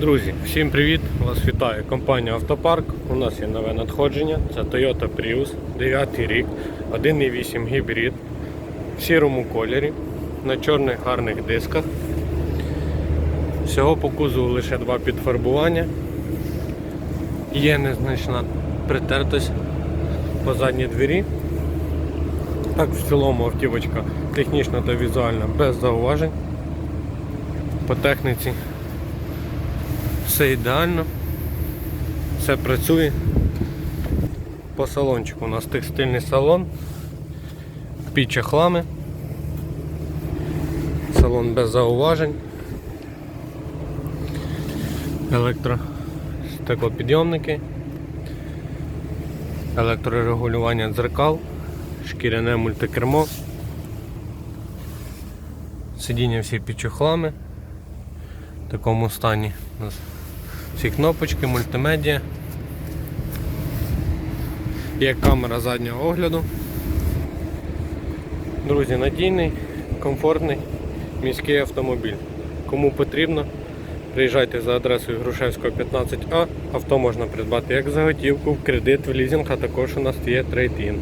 Друзі, всім привіт! Вас вітає компанія Автопарк. У нас є нове надходження. Це Toyota Prius, 9 рік, 1.8 гібрид в сірому кольорі, на чорних гарних дисках. Всього по кузову лише два підфарбування. Є незначна притертость по задній двері. Так, в цілому автівочка технічно та візуально без зауважень. По техніці все ідеально, все працює. По салончику у нас текстильний салон, під чехлами, салон без зауважень, електростеклопідйомники, електрорегулювання дзеркал, шкіряне мультикермо, сидіння всі під чехлами. В такому стані. у нас всі кнопочки, мультимедіа. Є камера заднього огляду. Друзі, надійний, комфортний міський автомобіль. Кому потрібно, приїжджайте за адресою Грушевського 15А. Авто можна придбати як за готівку, в кредит, в лізинг, а також у нас є трейд-ін.